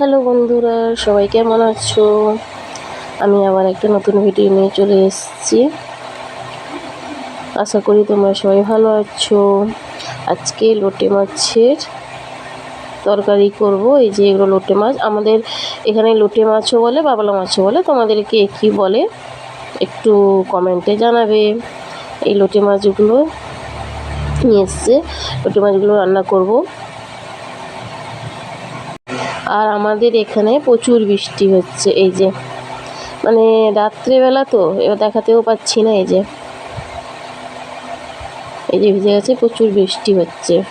Hello বন্ধুরা, সবাই কেমন আছো? আমি আবার একটা নতুন ভিডিও নিয়ে চলে এসেছি। আশা করি তোমরা সবাই ভালো আছো। আজকে লোটে মাছের তরকারি করব। এই যে এগুলো লোটে মাছ। আমাদের এখানে লোটে মাছও বলে, বাবলা মাছও বলে। তোমাদেরকে কী বলে, একটু কমেন্টে জানাবে। এই লোটে মাছগুলো নিয়ে এসছে। লোটে মাছগুলো রান্না করব। আর আমাদের এখানে প্রচুর বৃষ্টি হচ্ছে, এই যে। মানে রাত্রেবেলা তো, এবার দেখাতেও পাচ্ছি না, এই যে। এই যে ভিজে গেছে, প্রচুর বৃষ্টি হচ্ছে।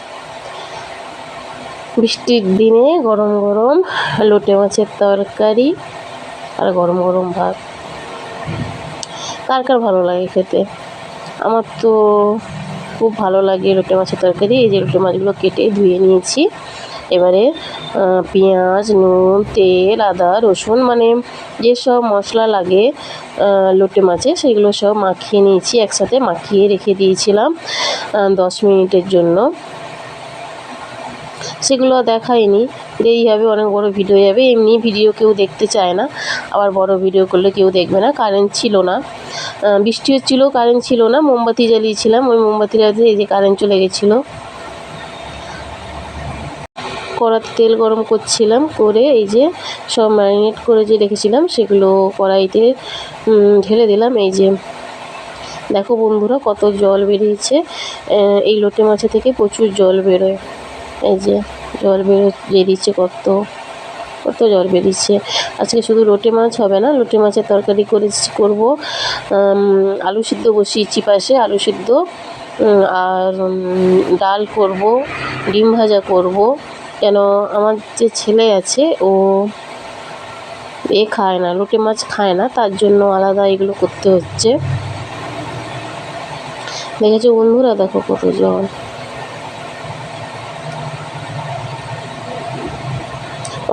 বৃষ্টির দিনে গরম গরম লোটে মাছের তরকারি আর গরম গরম ভাত। কার কার ভালো লাগে খেতে? আমার তো খুব ভালো লাগে লোটে মাছের তরকারি, এই যে লোটে মাছগুলো কেটে ধুয়ে নিয়েছি। এবারে পেঁয়াজ, নুন, তেল, আদা, রসুন মানে যেসব মশলা লাগে লোটে মাছে, সেগুলো সব মাখিয়ে নিয়েছি, একসাথে মাখিয়ে রেখে দিয়েছিলাম দশ মিনিটের জন্য। সেগুলো দেখাইনি, দেরি হবে, অনেক বড় ভিডিও যাবে এমনি ভিডিও কেউ দেখতে চায় না, আবার বড় ভিডিও করলে কেউ দেখবে না কারেন্ট ছিল না। বৃষ্টি হচ্ছিল কারেন্ট ছিল না, মোমবাতি জ্বালিয়েছিলাম, ওই মোমবাতি জ্বালিয়ে এই যে কারেন্ট চলে গেছিল। কড়াতে তেল গরম করছিলাম, করে এই যে সব ম্যারিনেট করে যে রেখেছিলাম, সেগুলো কড়াইতে ঢেলে দিলাম। এই যে দেখো বন্ধুরা কত জল বেরিয়েছে। এই লোটে মাছে থেকে প্রচুর জল বেরোয়। এই যে জল বেরো, বেরিয়েছে কত কত জল বেরিয়েছে। আজকে শুধু লোটে মাছ হবে না, লোটে মাছের তরকারি করে, করব। আলু সিদ্ধ বসিয়েছি পাশে, আলু সিদ্ধ। আর ডাল করব, ডিম ভাজা করব। কেন আমার যে ছেলে আছে, ও এ খায় না, লোটে মাছ খায় না, তার জন্য আলাদা এগুলো করতে হচ্ছে। দেখেছ বন্ধুরা, দেখো কত জল।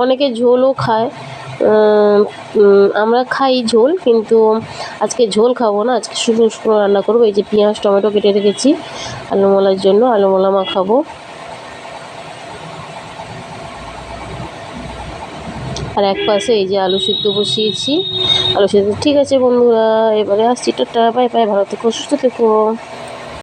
অনেকে ঝোলও খায় আমরা খাই ঝোল, কিন্তু আজকে ঝোল খাব না, আজকে শুকনো শুকনো রান্না করব, এই যে পেঁয়াজ, টমেটো কেটে রেখেছি আলু মলার জন্য আলু মলা মাখাবো আর এক পাশে এই যে আলু সিদ্ধ বসিয়েছি। আলু সিদ্ধ ঠিক আছে বন্ধুরা, এবারে আসছি, টাটা, বাই বাই, ভালো থেকো, সুস্থ থেকো।